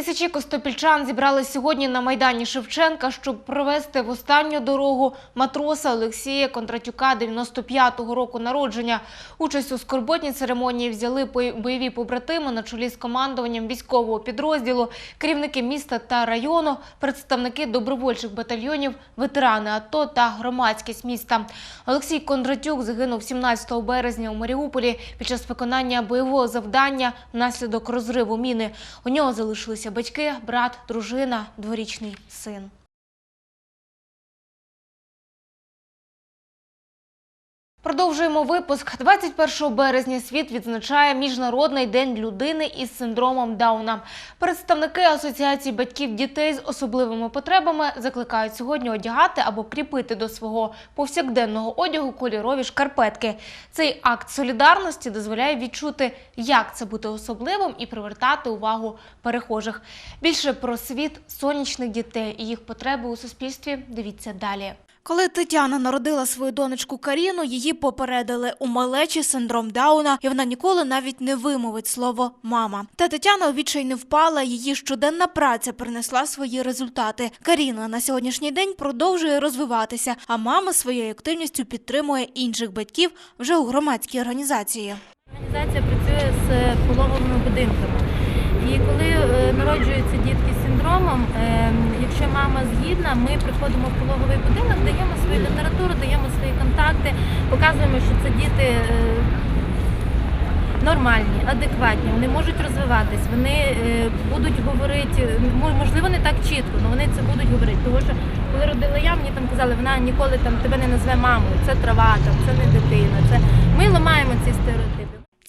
Тисячі костопільчан зібрали сьогодні на майдані Шевченка, щоб провести в останню дорогу матроса Олексія Кондратюка 95-го року народження. Участь у скорботній церемонії взяли бойові побратими на чолі з командуванням військового підрозділу, керівники міста та району, представники добровольчих батальйонів, ветерани АТО та громадськість міста. Олексій Кондратюк загинув 17 березня у Маріуполі під час виконання бойового завдання внаслідок розриву міни. У нього залишилися батьки, брат, дружина, дворічний син. Продовжуємо випуск. 21 березня світ відзначає Міжнародний день людини із синдромом Дауна. Представники Асоціації батьків дітей з особливими потребами закликають сьогодні одягати або кріпити до свого повсякденного одягу кольорові шкарпетки. Цей акт солідарності дозволяє відчути, як це бути особливим і привертати увагу перехожих. Більше про світ сонячних дітей і їх потреби у суспільстві. Дивіться далі. Коли Тетяна народила свою донечку Каріну, її попередили у малечі синдром Дауна, і вона ніколи навіть не вимовить слово мама. Та Тетяна у відчай не впала. Її щоденна праця принесла свої результати. Каріна на сьогоднішній день продовжує розвиватися, а мама своєю активністю підтримує інших батьків вже у громадській організації. Організація працює з пологовими будинками. І коли е, народжуються дітки синдромом, е, якщо мама згідна, ми приходимо в пологовий будинок, даємо свою літературу, даємо свої контакти, показуємо, що це діти е, нормальні, адекватні, вони можуть розвиватись, вони е, будуть говорити, мо- можливо, не так чітко, але вони це будуть говорити. Тому що коли родила я, мені там казали, вона ніколи там тебе не назве мамою, це трава, там, це не дитина. Це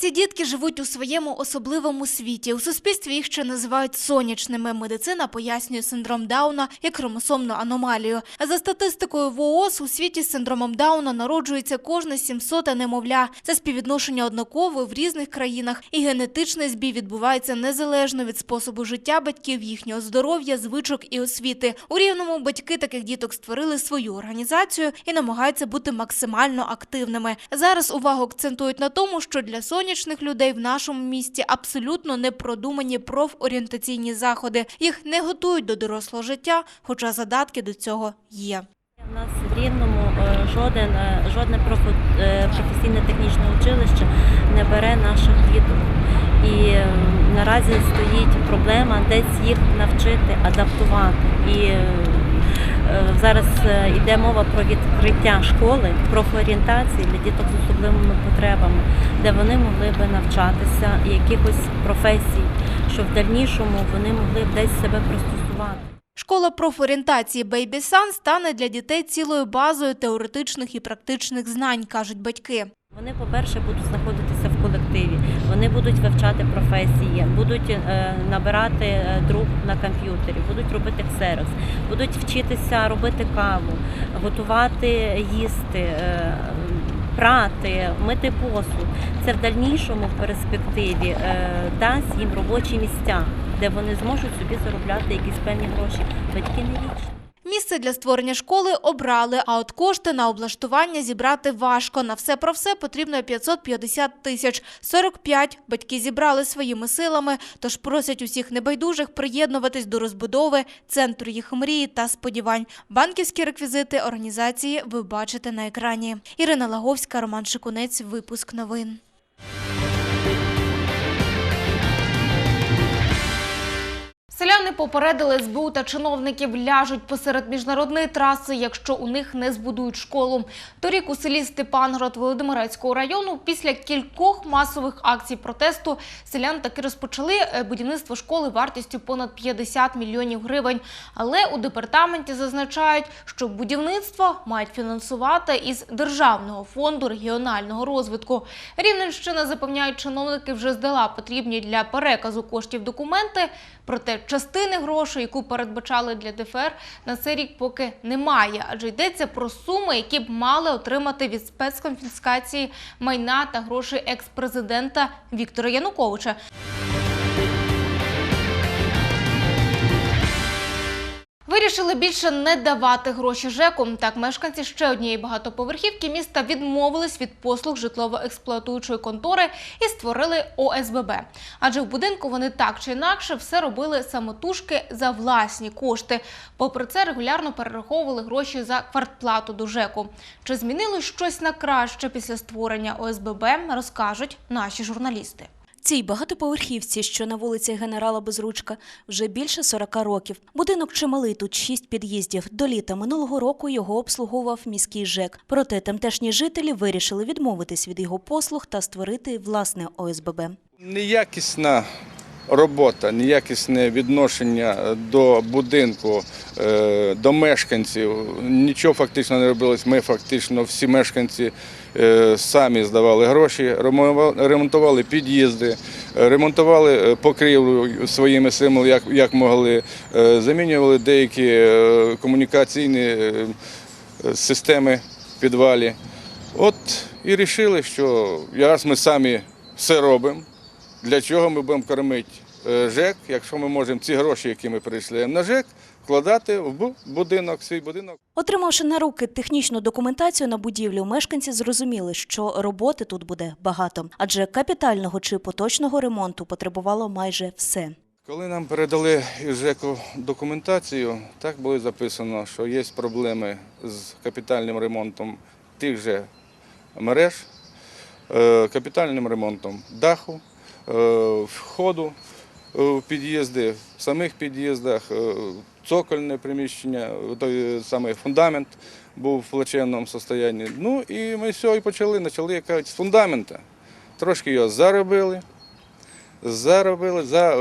Ці дітки живуть у своєму особливому світі. У суспільстві їх ще називають сонячними. Медицина пояснює синдром Дауна як хромосомну аномалію. За статистикою ВООЗ, у світі з синдромом Дауна народжується кожне 700 немовля. Це співвідношення однакове в різних країнах, і генетичний збій відбувається незалежно від способу життя батьків, їхнього здоров'я, звичок і освіти. У рівному батьки таких діток створили свою організацію і намагаються бути максимально активними. Зараз увагу акцентують на тому, що для сонячних людей в нашому місті абсолютно не продумані профорієнтаційні заходи. Їх не готують до дорослого життя, хоча задатки до цього є. У нас в Рівному е, жоден, е, жодне е, професійне технічне училище не бере наших діток. І наразі стоїть проблема десь їх навчити, адаптувати. І зараз е, йде мова про відкриття школи, профорієнтації для діток з особливими потребами, де вони могли би навчатися якихось професій, щоб в дальнішому вони могли б десь себе пристосувати. Школа профорієнтації Baby Sun стане для дітей цілою базою теоретичних і практичних знань, кажуть батьки. Вони, по-перше, будуть знаходитися в колективі, вони будуть вивчати професії, будуть е, набирати е, друк на комп'ютері, будуть робити ксерокс, будуть вчитися робити каву, готувати їсти, е, прати, мити посуд. Це в дальнішому в перспективі дасть їм робочі місця, де вони зможуть собі заробляти якісь певні гроші. Батьки не вічні. Місце для створення школи обрали, а от кошти на облаштування зібрати важко. На все про все потрібно 550 тисяч. 45 батьки зібрали своїми силами, тож просять усіх небайдужих приєднуватись до розбудови центру їх мрії та сподівань. Банківські реквізити організації ви бачите на екрані. Ірина Лаговська, Роман Шикунець. Випуск новин. Селяни попередили СБУ та чиновників ляжуть посеред міжнародної траси, якщо у них не збудують школу. Торік у селі Степанград Володимирецького району після кількох масових акцій протесту селян таки розпочали е, будівництво школи вартістю понад 50 мільйонів гривень. Але у департаменті зазначають, що будівництво мають фінансувати із державного фонду регіонального розвитку. Рівненщина запевняють, чиновники вже здала потрібні для переказу коштів документи. Проте частини грошей, яку передбачали для ДФР, на цей рік поки немає, адже йдеться про суми, які б мали отримати від спецконфіскації майна та грошей екс-президента Віктора Януковича. Вирішили більше не давати гроші ЖЕКу. Так, мешканці ще однієї багатоповерхівки міста відмовились від послуг житлово-експлуатуючої контори і створили ОСББ. Адже в будинку вони так чи інакше все робили самотужки за власні кошти. Попри це, регулярно перераховували гроші за квартплату до ЖЕКу. Чи змінилось щось на краще після створення ОСББ, розкажуть наші журналісти. Цій багатоповерхівці, що на вулиці генерала Безручка, вже більше 40 років. Будинок чималий, тут шість під'їздів. До літа минулого року його обслуговував міський ЖЕК. Проте тамтешні жителі вирішили відмовитись від його послуг та створити власне ОСББ. Неякісна робота, неякісне відношення до будинку, е, до мешканців. Нічого фактично не робилось. Ми фактично всі мешканці самі здавали гроші, ремонтували- під'їзди, е, ремонтували е, покрівлю своїми силами, як, як могли, е, замінювали деякі е, комунікаційні е, е, системи підвалі. От і вирішили, що раз ми самі все робимо, для чого ми будемо кормити е, ЖЕК, якщо ми можемо ці гроші, які ми перейшли на ЖЕК, вкладати в будинок, свій будинок. Отримавши на руки технічну документацію на будівлю, мешканці зрозуміли, що роботи тут буде багато, адже капітального чи поточного ремонту потребувало майже все. Коли нам передали із ЖЕКу документацію, так було записано, що є проблеми з капітальним ремонтом тих же мереж, е, капітальним ремонтом даху, е, входу в під'їзди, в самих під'їздах, е, цокольне приміщення, той самий фундамент був в плачевному стані. Ну і ми все і почали, почали як кажуть, з фундамента. Трошки його заробили. Заробили за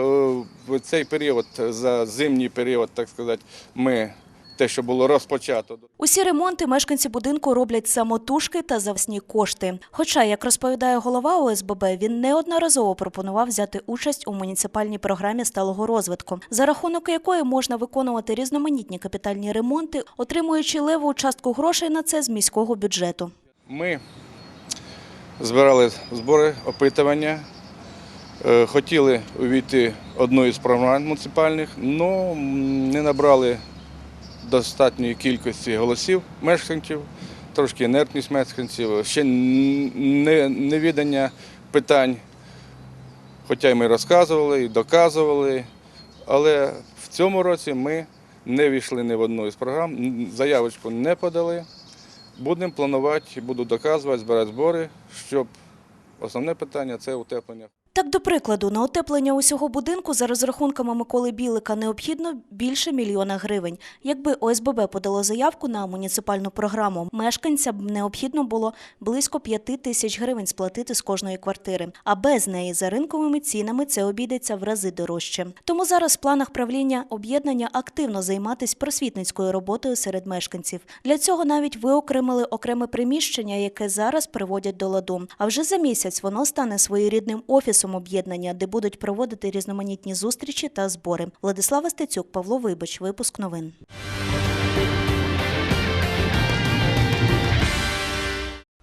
е, цей період, за зимній період, так сказати, ми те, що було розпочато. Усі ремонти мешканці будинку роблять самотужки та за власні кошти. Хоча, як розповідає голова ОСББ, він неодноразово пропонував взяти участь у муніципальній програмі сталого розвитку, за рахунок якої можна виконувати різноманітні капітальні ремонти, отримуючи леву частку грошей на це з міського бюджету. Ми збирали збори, опитування, е, хотіли увійти одною з програм муніципальних, але не набрали достатньої кількості голосів мешканців, трошки інертність мешканців, ще не- невідання питань. Хоча й ми розказували і доказували, але в цьому році ми не війшли ні в одну із програм, заявочку не подали. Будемо планувати, буду доказувати, збирати збори, щоб основне питання це утеплення. Так, до прикладу, на утеплення усього будинку за розрахунками Миколи Білика необхідно більше мільйона гривень. Якби ОСББ подало заявку на муніципальну програму, мешканцям необхідно було близько п'яти тисяч гривень сплатити з кожної квартири. А без неї за ринковими цінами це обійдеться в рази дорожче. Тому зараз в планах правління об'єднання активно займатися просвітницькою роботою серед мешканців. Для цього навіть виокремили окреме приміщення, яке зараз приводять до ладу. А вже за місяць воно стане своєрідним офісом об'єднання, де будуть проводити різноманітні зустрічі та збори. Владислава Стецюк, Павло Вибач, випуск новин.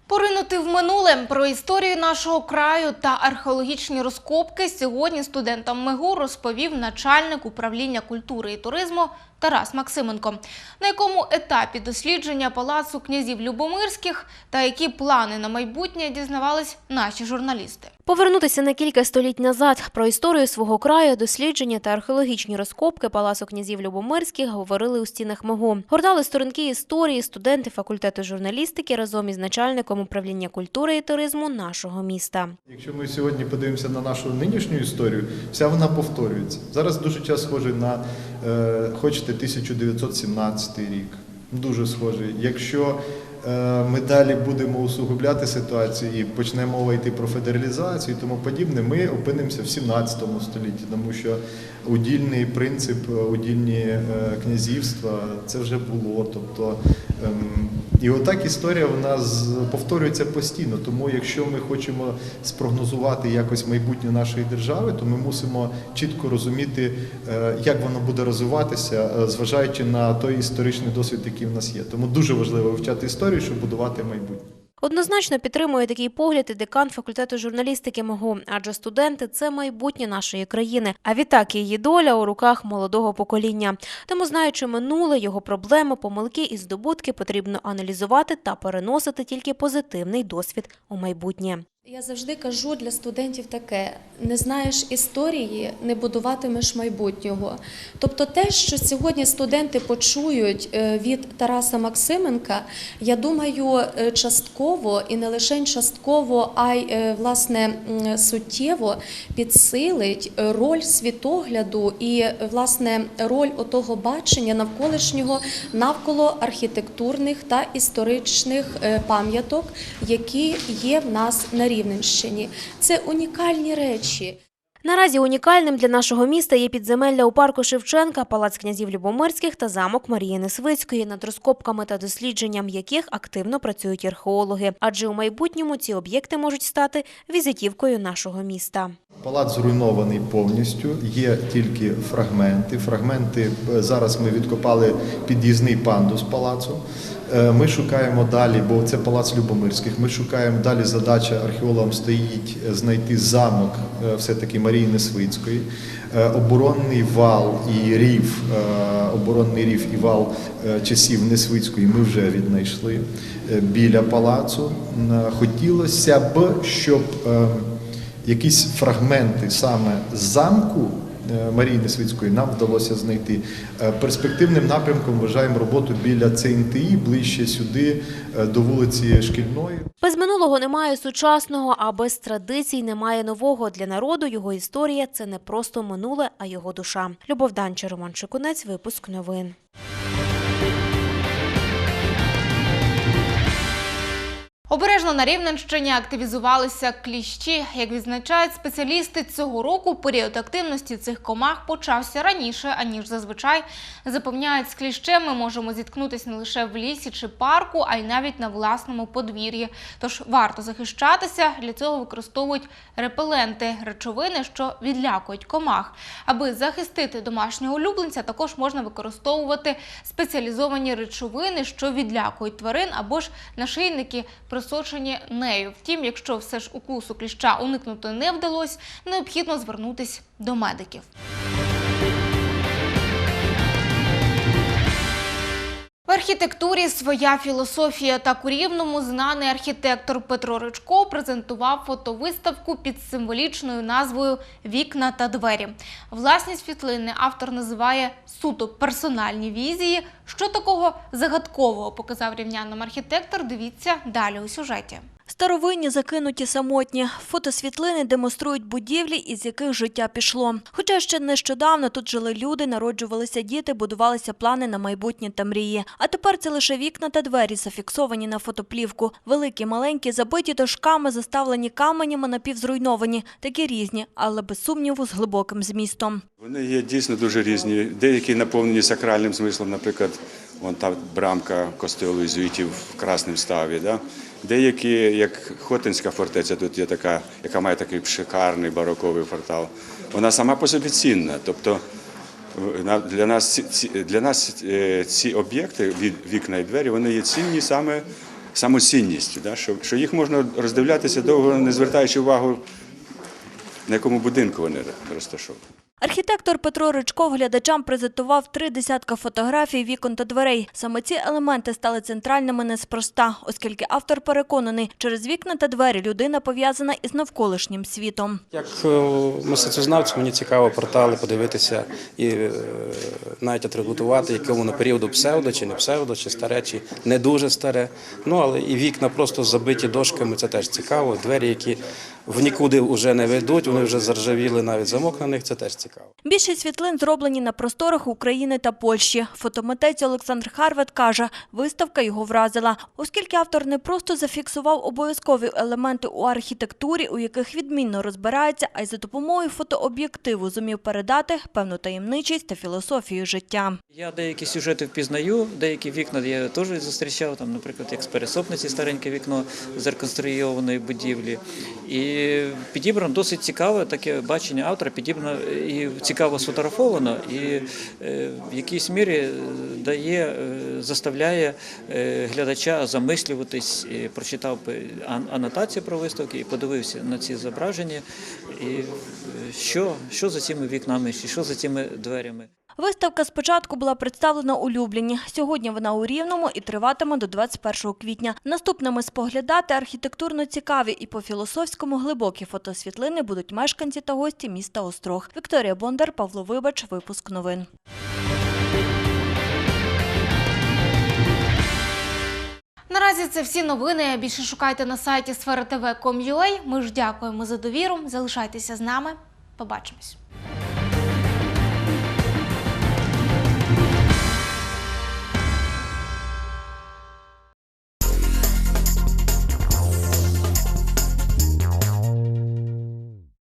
Поринути в минуле про історію нашого краю та археологічні розкопки сьогодні студентам МИГУ розповів начальник управління культури і туризму Тарас Максименко. На якому етапі дослідження палацу князів Любомирських та які плани на майбутнє дізнавались наші журналісти. Повернутися на кілька століть назад про історію свого краю, дослідження та археологічні розкопки Палацу князів Любомирських говорили у стінах МИГУ. Гортали сторінки історії студенти факультету журналістики разом із начальником управління культури і туризму нашого міста. Якщо ми сьогодні подивимося на нашу нинішню історію, вся вона повторюється. Зараз дуже час схожий на, е, хочете, 1917 рік. Дуже схожий. Якщо ми далі будемо усугубляти ситуацію і почне мова йти про федералізацію і тому подібне, ми опинимося в 17 столітті, тому що удільний принцип, е, удільні е, князівства це вже було. Тобто, і отак історія в нас повторюється постійно. Тому, якщо ми хочемо спрогнозувати якось майбутнє нашої держави, то ми мусимо чітко розуміти, е, як воно буде розвиватися, е, зважаючи на той історичний досвід, який в нас є. Тому дуже важливо вивчати історію, щоб будувати майбутнє. Однозначно підтримує такий погляд і декан факультету журналістики МГУ, адже студенти це майбутнє нашої країни. А відтак її доля у руках молодого покоління. Тому, знаючи минуле, його проблеми, помилки і здобутки, потрібно аналізувати та переносити тільки позитивний досвід у майбутнє. Я завжди кажу для студентів таке: не знаєш історії, не будуватимеш майбутнього. Тобто, те, що сьогодні студенти почують е, від Тараса Максименка, я думаю, е, частково і не лише частково, а й е, власне суттєво підсилить роль світогляду і власне роль отого бачення навколишнього навколо архітектурних та історичних пам'яток, які є в нас на Рівненщині. Це унікальні речі. Наразі унікальним для нашого міста є підземелля у парку Шевченка, палац князів Любомирських та замок Марії Несвицької, над розкопками та дослідженням яких активно працюють археологи. Адже у майбутньому ці об'єкти можуть стати візитівкою нашого міста. Палац зруйнований повністю, є тільки фрагменти. Фрагменти е, зараз ми відкопали під'їзний пандус палацу. Е, Ми шукаємо далі, бо це палац Любомирських. Ми шукаємо далі. Задача археологам стоїть е, знайти замок е, все-таки Марії Несвицької, оборонний вал і рів, оборонний рів і вал часів Несвицької ми вже віднайшли біля палацу. Хотілося б, щоб якісь фрагменти саме замку Марії Несвицької нам вдалося знайти. Е, Перспективним напрямком вважаємо роботу біля ЦНТІ, ближче сюди, е, до вулиці Шкільної. Без минулого немає сучасного, а без традицій немає нового. Для народу його історія це не просто минуле, а його душа. Любов Данча, Роман Шикунець, випуск новин. Обережно на Рівненщині активізувалися кліщі. Як відзначають спеціалісти, цього року період активності цих комах почався раніше, аніж зазвичай. Запевняють, з кліщем ми можемо зіткнутися не лише в лісі чи парку, а й навіть на власному подвір'ї. Тож варто захищатися. Для цього використовують репеленти речовини, що відлякують комах. Аби захистити домашнього улюбленця, також можна використовувати спеціалізовані речовини, що відлякують тварин або ж нашийники, присочені нею. Втім, якщо все ж укусу кліща уникнути не вдалося, необхідно звернутись до медиків. В архітектурі своя філософія так у Рівному знаний архітектор Петро Ричко презентував фотовиставку під символічною назвою Вікна та двері. Власні світлини автор називає суто персональні візії. Що такого загадкового показав рівнянам архітектор? Дивіться далі у сюжеті. Старовинні закинуті самотні. Фотосвітлини демонструють будівлі, із яких життя пішло. Хоча ще нещодавно тут жили люди, народжувалися діти, будувалися плани на майбутнє та мрії. А тепер це лише вікна та двері, зафіксовані на фотоплівку. Великі, маленькі, забиті дошками, заставлені каменями, напівзруйновані. Такі різні, але без сумніву з глибоким змістом. Вони є дійсно дуже різні. Деякі наповнені сакральним смислом, наприклад, вон та брамка костелу ізуїтів в Красному ставі. Да? Деякі, як Хотинська фортеця, тут є така, яка має такий шикарний бароковий портал. Вона сама по собі цінна. Тобто для нас ці, для нас е, ці об'єкти від вікна і двері вони є цінні саме самоцінністю, да? що, що їх можна роздивлятися довго, не звертаючи увагу, на якому будинку вони розташовані. Архітектор Петро Ричков глядачам презентував три десятка фотографій вікон та дверей. Саме ці елементи стали центральними неспроста, оскільки автор переконаний, через вікна та двері людина пов'язана із навколишнім світом. Як мистецтвознавцю мені цікаво портали подивитися і е, навіть атрибутувати, якому на періоду псевдо чи не псевдо, чи старе, чи не дуже старе. Ну але і вікна просто забиті дошками, це теж цікаво. Двері, які в нікуди вже не ведуть, вони вже заржавіли, навіть замок на них, це теж цікаво. Більшість світлин зроблені на просторах України та Польщі. Фотомитець Олександр Харвет каже, виставка його вразила, оскільки автор не просто зафіксував обов'язкові елементи у архітектурі, у яких відмінно розбирається, а й за допомогою фотооб'єктиву зумів передати певну таємничість та філософію життя. Я деякі сюжети впізнаю, деякі вікна я теж зустрічав, там, наприклад, як з пересопниці стареньке вікно з реконструйованої будівлі. І підібрано досить цікаве таке бачення автора, підібрано і цікаво сфотографовано, і е, в якійсь мірі дає, е, заставляє е, глядача замислюватись, і прочитав анотацію про виставки і подивився на ці зображення, і що, що за цими вікнами, що за цими дверями. Виставка спочатку була представлена у Любліні. Сьогодні вона у Рівному і триватиме до 21 квітня. Наступними споглядати архітектурно цікаві і по-філософському глибокі фотосвітлини будуть мешканці та гості міста Острог. Вікторія Бондар, Павло Вибач, випуск новин. Наразі це всі новини. Більше шукайте на сайті сфера Ми ж дякуємо за довіру. Залишайтеся з нами. Побачимось.